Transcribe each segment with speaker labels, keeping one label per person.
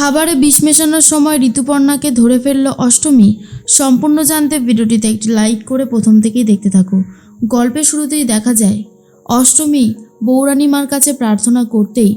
Speaker 1: খাবারে বিষ মেশানোর সময় ঋতুপর্ণাকে ধরে ফেলল অষ্টমী। সম্পূর্ণ জানতে ভিডিওটিতে একটি লাইক করে প্রথম থেকেই দেখতে থাকো। গল্পের শুরুতেই দেখা যায়, অষ্টমী বৌরানী মার কাছে প্রার্থনা করতেই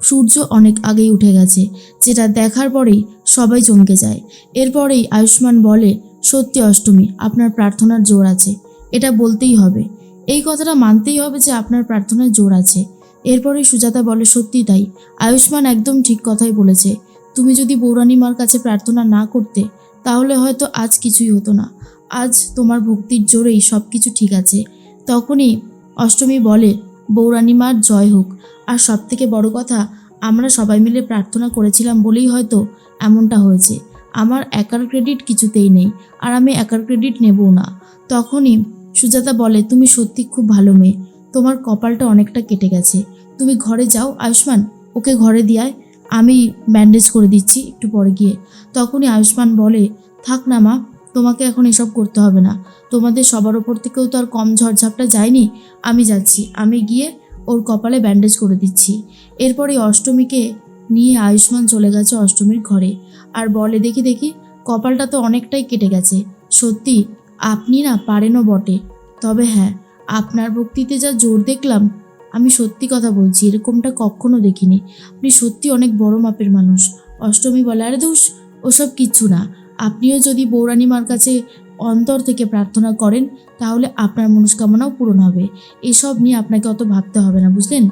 Speaker 1: সূর্য অনেক আগেই উঠে গেছে, যেটা দেখার পরেই সবাই চমকে যায়। এরপরেই আয়ুষ্মান বলে, সত্যি অষ্টমী, আপনার প্রার্থনার জোর আছে। এটা বলতেই হবে। এই কথাটা মানতেই হবে যে আপনার প্রার্থনার জোর আছে। এরপরেই সুজাতা বলে সত্যি তাই। আয়ুষ্মান একদম ঠিক কথাই বলেছে। তুমি যদি বৌরানী মার কাছে প্রার্থনা না করতে, তাহলে হয়তো আজ কিছুই হতো না। আজ তোমার ভক্তির জোরেই সব কিছু ঠিক আছে। তখনই অষ্টমী বলে বৌরানী মার জয় হোক। আর সব থেকে বড় কথা, আমরা সবাই মিলে প্রার্থনা করেছিলাম বলেই হয়তো এমনটা হয়েছে। আমার একার ক্রেডিট কিছুতেই নেই, আর আমি একার ক্রেডিট নেবও না। তখনই সুজাতা বলে, তুমি সত্যি খুব ভালো মেয়ে। তোমার কপালটা অনেকটা কেটে গেছে। তুমি ঘরে যাও, আয়ুষ্মান, ওকে ঘরে দিয়ায় আমি ব্যান্ডেজ করে দিচ্ছি একটু পরে গিয়ে। তখনই আয়ুষ্মান বলে, থাক না মা, তোমাকে এখন এসব করতে হবে না। তোমাদের সবার ওপর থেকেও তো আর কম ঝড়ঝাপটা যায়নি, আমি যাচ্ছি। আমি গিয়ে ওর কপালে ব্যান্ডেজ করে দিচ্ছি। এরপরে অষ্টমীকে নিয়ে আয়ুষ্মান চলে গেছে অষ্টমীর ঘরে। আর বলে, দেখি দেখি, কপালটা তো অনেকটাই কেটে গেছে। সত্যি, আপনি না পারেনও বটে। তবে হ্যাঁ আপনার ভক্তিতে যা জোর দেখলাম আমি সত্যি কথা বলছি, এরকমটা কখনো দেখিনি। আপনি সত্যি অনেক বড় মাপের মানুষ। অষ্টমী বলে, আরে দোষ, ওসব কিচ্ছু না। আপনিও যদি বৌরানী মার কাছে অন্তর থেকে প্রার্থনা করেন, তাহলে আপনার মনস্কামনাও পূরণ হবে। এসব নিয়ে আপনাকে অত ভাবতে হবে না, বুঝলেন?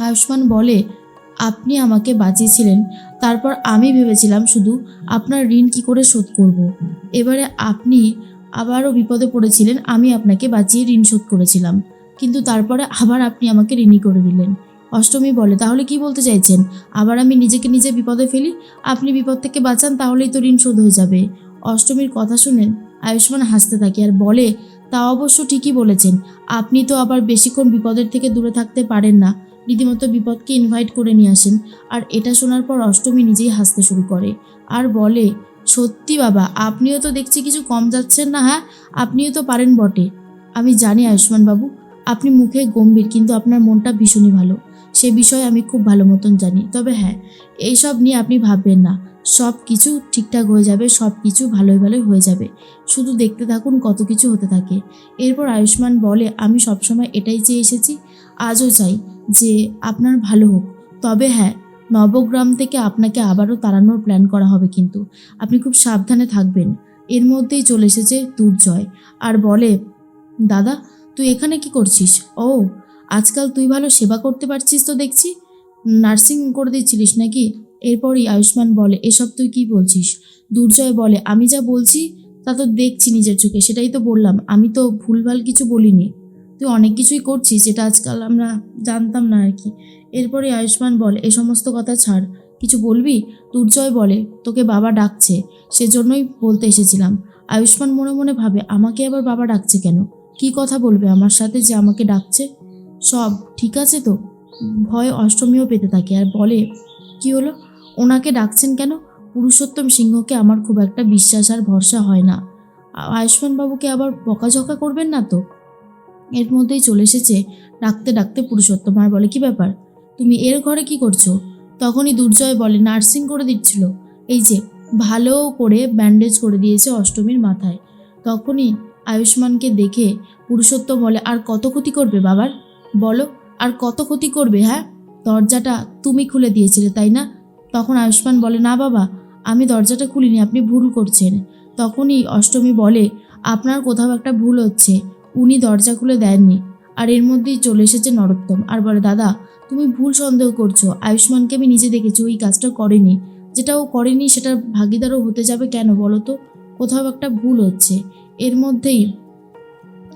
Speaker 1: আয়ুষ্মান বলে, আপনি আমাকে বাঁচিয়েছিলেন। তারপর আমি ভেবেছিলাম শুধু আপনার ঋণ কি করে শোধ করব। এবারে আপনি আবারও বিপদে পড়েছিলেন, আমি আপনাকে বাঁচিয়ে ঋণ শোধ করেছিলাম। কিন্তু তারপরে আবার আপনি আমাকে ঋণী করে দিলেন। অষ্টমী বলে, তাহলে কি বলতে চাইছেন? আবার আমি নিজেকে নিজে বিপদে ফেলি? আপনি বিপদ থেকে বাঁচান, তাহলেই তো ঋণ শোধ হয়ে যাবে। অষ্টমীর কথা শুনেন আয়ুষ্মান হাসতে থাকে আর বলে, তা অবশ্য ঠিকই বলেছেন। আপনি তো আবার বেশিক্ষণ বিপদের থেকে দূরে থাকতে পারেন না। রীতিমতো বিপদকে ইনভাইট করে নিয়ে আসেন। আর এটা শোনার পর অষ্টমী নিজেই হাসতে শুরু করে। আর বলে, সত্যি বাবা, আপনিও তো দেখছি কিছু কম যাচ্ছেন না হ্যাঁ? আপনিও তো পারেন বটে। আমি জানি আয়ুষ্মান বাবু আপনি মুখে গম্ভীর, কিন্তু আপনার মনটা ভীষণই ভালো। সে বিষয়ে আমি খুব ভালো মতন জানি। তবে হ্যাঁ এইসব নিয়ে আপনি ভাববেন না। সব কিছু ঠিকঠাক হয়ে যাবে সব কিছু ভালোই ভালোই হয়ে যাবে। শুধু দেখতে থাকুন কত কিছু হতে থাকে। এরপর আয়ুষ্মান বলে, আমি সবসময় এটাই চেয়ে এসেছি, আজও চাই যে আপনার ভালো হোক। তবে হ্যাঁ নবগ্রাম থেকে আপনাকে আবারও তাড়ানোর প্ল্যান করা হবে কিন্তু। আপনি খুব সাবধানে থাকবেন। এর মধ্যেই চলে এসেছে দুর্জয়। আর বলে, দাদা তুই এখানে কি করছিস? ও, আজকাল তুই ভালো সেবা করতে পারছিস তো দেখছি। নার্সিং করে দিচ্ছিলিস নাকি? এরপরই আয়ুষ্মান বলে, এসব তুই কি বলছিস? দুর্জয় বলে, আমি যা বলছি তা তো দেখছি নিজের চোখে, সেটাই তো বললাম। আমি তো ভুলভাল কিছু বলিনি। তুই অনেক কিছুই করছিস, যেটা আজকাল আমরা জানতাম না আর কি। এরপরে আয়ুষ্মান বলে, এ সমস্ত কথা ছাড়। কিছু বলবি? দুর্জয় বলে, তোকে বাবা ডাকছে। সেজন্যই বলতে এসেছিলাম। আয়ুষ্মান মনে মনে ভাবে, আমাকে আবার বাবা ডাকছে কেন? কি কথা বলবে আমার সাথে যে আমাকে ডাকছে? সব ঠিক আছে তো? ভয় অষ্টমীও পেতে থাকে। আর বলে, কি হলো? ওনাকে ডাকছেন কেন? পুরুষোত্তম সিংহকে আমার খুব একটা বিশ্বাস আর ভরসা হয় না। বাবুকে আবার বকাঝকা করবেন না তো? এর মধ্যেই চলে এসেছে ডাকতে ডাকতে পুরুষোত্তম। আর বলে, কি ব্যাপার? তুমি এর ঘরে কি করছ? তখনই দুর্জয় বলে, নার্সিং করে দিচ্ছিল। এই যে, ভালো করে ব্যান্ডেজ করে দিয়েছে অষ্টমীর মাথায়। তখনই আয়ুষ্মানকে দেখে পুরুষোত্তম বলে, আর কত ক্ষতি করবে বাবার? বলো, আর কত ক্ষতি করবে হ্যাঁ? দরজাটা তুমি খুলে দিয়েছিলে, তাই না? তখন আয়ুষ্মান বলে, না বাবা, আমি দরজাটা খুলিনি, আপনি ভুল করছেন। তখনই অষ্টমী বলে, আপনার কোথাও একটা ভুল হচ্ছে, উনি দরজা খুলে দেননি, আর এর মধ্যেই চলে এসেছে নরোত্তম। আর বলে, দাদা, তুমি ভুল সন্দেহ করছ, আয়ুষ্মানকে আমি নিজে দেখেছি, ওই কাজটা করেনি। যেটা ও করেনি, সেটার ভাগিদারও হতে যাবে কেন বলো তো? কোথাও একটা ভুল হচ্ছে। এর মধ্যেই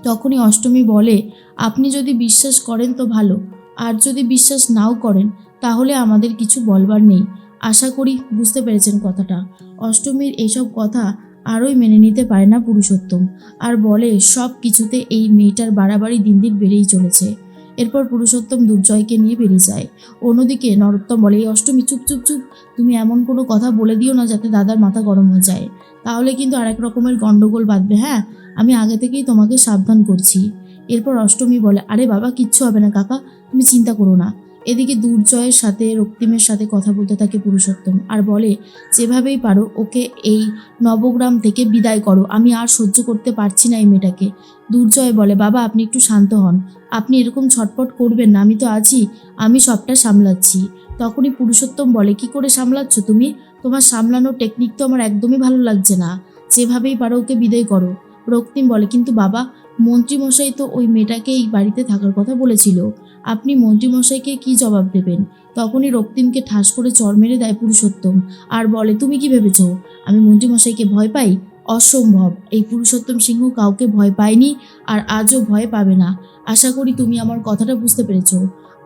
Speaker 1: তখনই অষ্টমী বলে, আপনি যদি বিশ্বাস করেন তো ভালো, আর যদি বিশ্বাস নাও করেন, তাহলে আমাদের কিছু বলবার নেই। আশা করি বুঝতে পেরেছেন কথাটা। অষ্টমীর এইসব কথা আরোই মেনে নিতে পারে না পুরুষোত্তম। আর বলে সব কিছুতে এই মেয়েটার বাড়াবাড়ি দিন দিন বেড়েই চলেছে। এরপর পুরুষোত্তম দুর্জয়কে নিয়ে বেরিয়ে যায়। অন্যদিকে নরোত্তম বলে, এই অষ্টমী, চুপ চুপ চুপ। তুমি এমন কোনো কথা বলে দিও না যাতে দাদার মাথা গরম হয়ে যায়। তাহলে কিন্তু আরেক রকমের গণ্ডগোল বাঁধবে হ্যাঁ? আমি আগে থেকেই তোমাকে সাবধান করছি। এরপর অষ্টমী বলে, আরে বাবা, কিচ্ছু হবে না, কাকা। তুমি চিন্তা করো না। এদিকে দুর্জয়ের সাথে, রক্তিমের সাথে কথা বলতে থাকে পুরুষোত্তম আর বলে, যেভাবেই পারো, ওকে এই নবগ্রাম থেকে বিদায় করো। আমি আর সহ্য করতে পারছি না এই মেয়েটাকে। দুর্জয় বলে, বাবা, আপনি একটু শান্ত হন। আপনি এরকম ছটপট করবেন না। আমি তো আছি আমি সবটা সামলাচ্ছি। তখনই পুরুষোত্তম বলে, কি করে সামলাচ্ছ তুমি? তোমার সামলানোর টেকনিক তো আমার একদমই ভালো লাগছে না। যেভাবেই পারো, ওকে বিদায় করো। রক্তিম বলে, কিন্তু বাবা, মন্ত্রীমশাই তো ওই মেয়েটাকে এই বাড়িতে থাকার কথা বলেছিল। আপনি মন্ত্রীমশাইকে কি জবাব দেবেন? তখনই রক্তিমকে ঠাস করে চর মেরে দেয় পুরুষোত্তম। আর বলে, তুমি কি ভেবেছ? আমি মন্ত্রীমশাইকে ভয় পাই? অসম্ভব। এই পুরুষোত্তম সিংহ কাউকে ভয় পায়নি আর আজও ভয় পাবে না। আশা করি তুমি আমার কথাটা বুঝতে পেরেছ।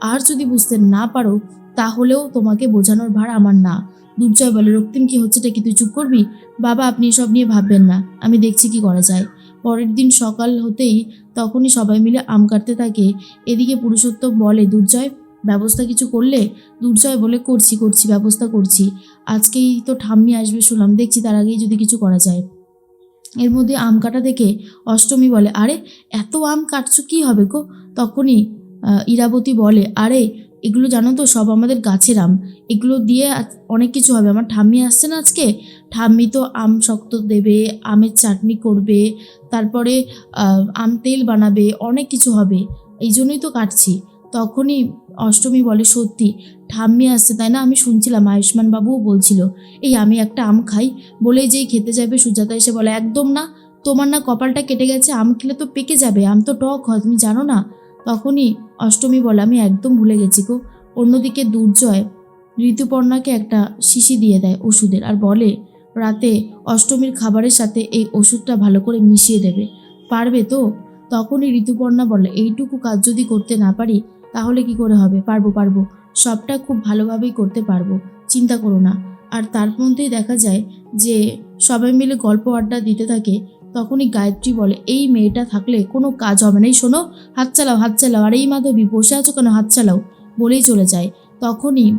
Speaker 1: আর যদি বুঝতে না পারো, তাহলেও তোমাকে বোঝানোর ভার আমার না। দুর্জয় বলে, রক্তিম, কি হচ্ছেটা কি তুই চুপ করবি? বাবা, আপনি সব নিয়ে ভাববেন না। আমি দেখছি কি করা যায়। পরের দিন সকাল হতেই তখনই সবাই মিলে আম কাটতে থাকে। এদিকে পুরুষোত্তম বলে, দুর্জয়, ব্যবস্থা কিছু করলে? দুর্জয় বলে, করছি করছি, ব্যবস্থা করছি। আজকেই তো ঠাম্মি আসবে, শুনলাম, দেখছি তার আগেই যদি কিছু করা যায়। এর মধ্যে আম কাটা দেখে অষ্টমী বলে, আরে, এত আম কাটছো, কি হবে গো? তখনই ইরাবতী বলে, আরে এগুলো জানো তো, সব আমাদের গাছের আম। এগুলো দিয়ে অনেক কিছু হবে। আমার ঠাম্মি আসছে না আজকে? ঠাম্মি তো আম শক্ত দেবে, আমের চাটনি করবে, তারপরে আম তেল বানাবে, অনেক কিছু হবে। এই জন্যই তো কাটছি। তখনই অষ্টমী বলে সত্যি, ঠাম্মি আসছে, তাই না? আমি শুনছিলাম, আয়ুষ্মান বাবুও বলছিল, এই আমি একটা আম খাই। বলে যেই খেতে যাবে, সুজাতা এসে বলে, একদম না, তোমার না কপালটা কেটে গেছে, আম খেলে তো পেকে যাবে, আম তো টক হয়, তুমি জানো না? তখনই অষ্টমী বলে, আমি একদম ভুলে গেছি গো। অন্যদিকে দুর্জয় ঋতুপর্ণাকে একটা শিশি দিয়ে দেয় ওষুধের আর বলে, রাতে অষ্টমীর খাবারের সাথে এই ওষুধটা ভালো করে মিশিয়ে দেবে। পারবে তো? তখনই ঋতুপর্ণা বলে, এইটুকু কাজ যদি করতে না পারি, তাহলে কি করে হবে? পারব পারব। সবটা খুব ভালোভাবেই করতে পারব, চিন্তা করো না। আর তার মধ্যেই দেখা যায় যে সবাই মিলে গল্প আড্ডা দিতে থাকে তখনই গায়ত্রী বলে, এই মেয়েটা থাকলে কোনো কাজ হবে না। এই শোনো, হাত চালাও হাত চালাও। আর এই মাধবী বসে আছো কেন? হাত চালাও। বলেই চলে যায়। তখনই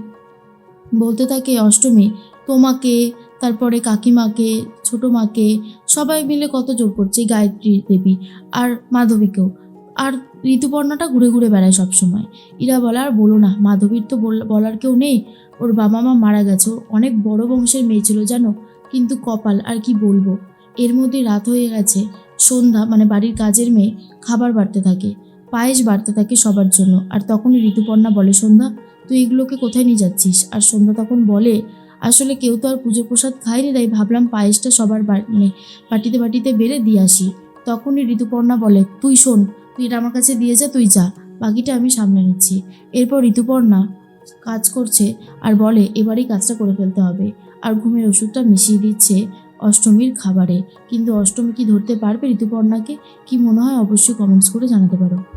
Speaker 1: বলতে থাকে অষ্টমী, তোমাকে, তারপরে কাকিমাকে ছোটো মাকে সবাই মিলে কত জোর করছে গায়ত্রী দেবী আর মাধবীকেও। আর ঋতুপর্ণাটা ঘুরে ঘুরে বেড়ায় সবসময়। ইরা বলে, আর বলো না, মাধবীর তো বল- বলার কেউ নেই। ওর বাবা মা মারা গেছে। অনেক বড় বংশের মেয়ে ছিল জানো? কিন্তু কপাল, আর কি বলব? এর মধ্যে রাত হয়ে গেছে, সন্ধ্যা মানে বাড়ির কাজের মেয়ে খাবার বাড়তে থাকে, পায়েস বাড়তে থাকে সবার জন্য। আর তখনই ঋতুপর্ণা বলে, সন্ধ্যা, তুই এগুলোকে কোথায় নিয়ে যাচ্ছিস? আর সন্ধ্যা তখন বলে, আসলে কেউ তো আর পুজো প্রসাদ খায়নি, তাই ভাবলাম পায়েসটা সবার মানে বাটিতে বাটিতে বেড়ে দিয়ে আসি। তখনই ঋতুপর্ণা বলে, তুই শোন, তুই এটা আমার কাছে দিয়ে যা, তুই যা, বাকিটা আমি সামলে নিচ্ছি। এরপর ঋতুপর্ণা কাজ করছে আর বলে, এবারেই কাজটা করে ফেলতে হবে। আর ঘুমের ওষুধটা মিশিয়ে দিচ্ছে অষ্টমীর খাবারে। কিন্তু অষ্টমী কি ধরতে পারবে ঋতুপর্ণাকে? কি মনে হয় অবশ্যই কমেন্টস করে জানাতে পারো।